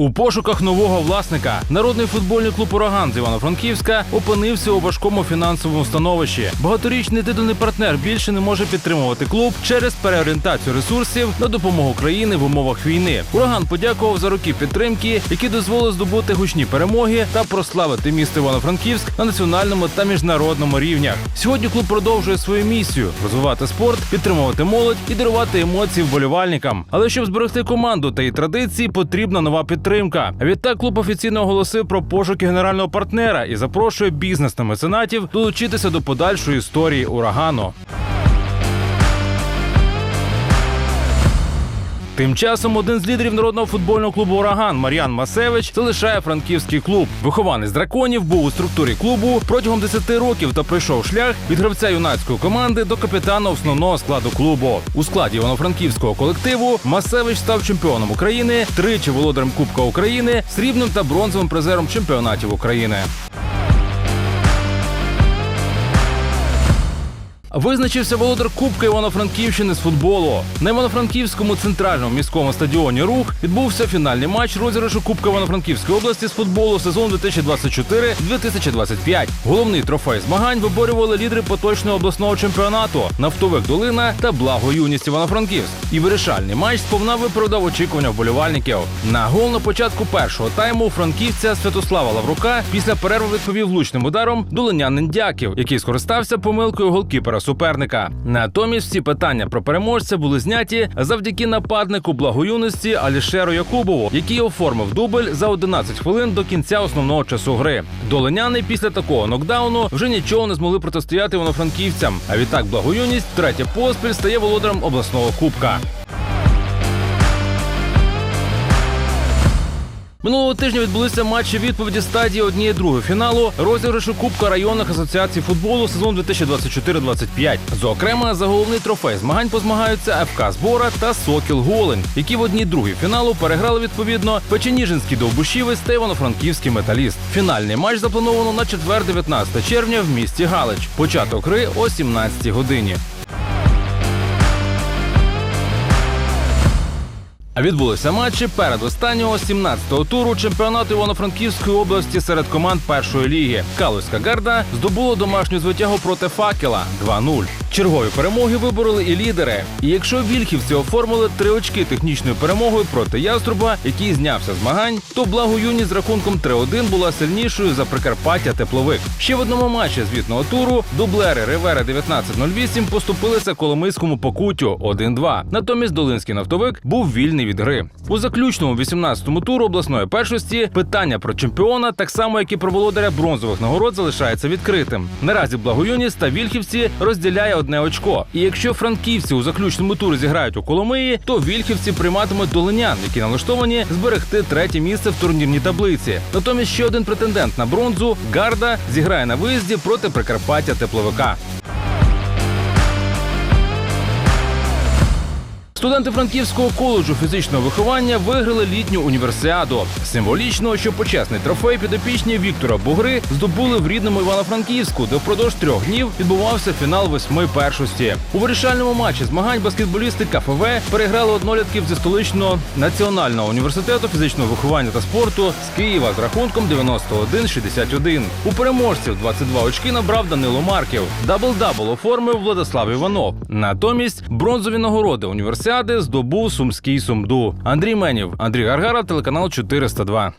У пошуках нового власника народний футбольний клуб Ураган з Івано-Франківська опинився у важкому фінансовому становищі. Багаторічний титульний партнер більше не може підтримувати клуб через переорієнтацію ресурсів на допомогу країни в умовах війни. Ураган подякував за роки підтримки, які дозволили здобути гучні перемоги та прославити місто Івано-Франківськ на національному та міжнародному рівнях. Сьогодні клуб продовжує свою місію розвивати спорт, підтримувати молодь і дарувати емоції вболівальникам. Але щоб зберегти команду та її традиції, потрібна нова підтримка. А Відтак клуб офіційно оголосив про пошуки генерального партнера і запрошує бізнес та меценатів долучитися до подальшої історії урагану. Тим часом один з лідерів народного футбольного клубу Ураган Мар'ян Масевич залишає франківський клуб. Вихованець драконів був у структурі клубу протягом 10 років та пройшов шлях від гравця юнацької команди до капітана основного складу клубу. У складі івано-франківського колективу Масевич став чемпіоном України, тричі володарем Кубка України, срібним та бронзовим призером чемпіонатів України. Визначився володар Кубка Івано-Франківщини з футболу. На Івано-Франківському центральному міському стадіоні Рух відбувся фінальний матч розіграшу Кубка Івано-Франківської області з футболу сезон 2024-2025. Головний трофей змагань виборювали лідери поточного обласного чемпіонату Нафтовик Долина та Благо Юність Івано-Франківськ. І вирішальний матч сповна виправдав очікування вболівальників. На гол на початку першого тайму франківця Святослава Лаврука після перерви відповів влучним ударом долинянин Дяків, який скористався помилкою голкіпера суперника. Натомість всі питання про переможця були зняті завдяки нападнику благоюності Алішеру Якубову, який оформив дубль за 11 хвилин до кінця основного часу гри. Долиняни після такого нокдауну вже нічого не змогли протистояти вонофранківцям. А відтак благоюність третє поспіль стає володарем обласного кубка. Минулого тижня відбулися матчі відповіді стадії однієї другої фіналу розіграшу Кубка районних асоціацій футболу сезон 2024-25. Зокрема, за головний трофей змагань позмагаються ФК Збора та Сокіл Голень, які в одній другій фіналу переграли відповідно Печеніжинський довбушівець та Івано-Франківський металіст. Фінальний матч заплановано на четвер, 19 червня в місті Галич. Початок гри о 17 годині. Відбулися матчі перед останнього 17-го туру чемпіонату Івано-Франківської області серед команд першої ліги. Калузька гарда здобула домашню звитягу проти факела 2-0. Чергові перемоги вибороли і лідери. І якщо вільхівці оформили три очки технічною перемогою проти яструба, який знявся змагань, то благо юні з рахунком 3-1 була сильнішою за Прикарпаття тепловик. Ще в одному матчі звітного туру дублери Ривера 1908 поступилися Коломийському покуттю 1-2. Натомість Долинський нафтовик був вільний від гри. У заключному 18-му туру обласної першості питання про чемпіона, так само як і про володаря бронзових нагород, залишається відкритим. Наразі Благоюність та Вільхівці розділяє одне очко. І якщо франківці у заключному турі зіграють у Коломиї, то вільхівці прийматимуть долинян, які налаштовані зберегти третє місце в турнірній таблиці. Натомість ще один претендент на бронзу Гарда зіграє на виїзді проти Прикарпаття тепловика. Студенти Франківського коледжу фізичного виховання виграли літню універсіаду. Символічно, що почесний трофей підопічні Віктора Бугри здобули в рідному Івано-Франківську, де впродовж трьох днів відбувався фінал восьми першості. У вирішальному матчі змагань баскетболісти КФВ переграли однолітків зі столичного національного університету фізичного виховання та спорту з Києва з рахунком 91-61. У переможців 22 очки набрав Данило Марків. Дабл-дабл оформив Владислав Іванов. Натомість бронзові нагороди універсіади здобув сумський сумду. Андрій Менів, Андрій Гаргара, телеканал 402.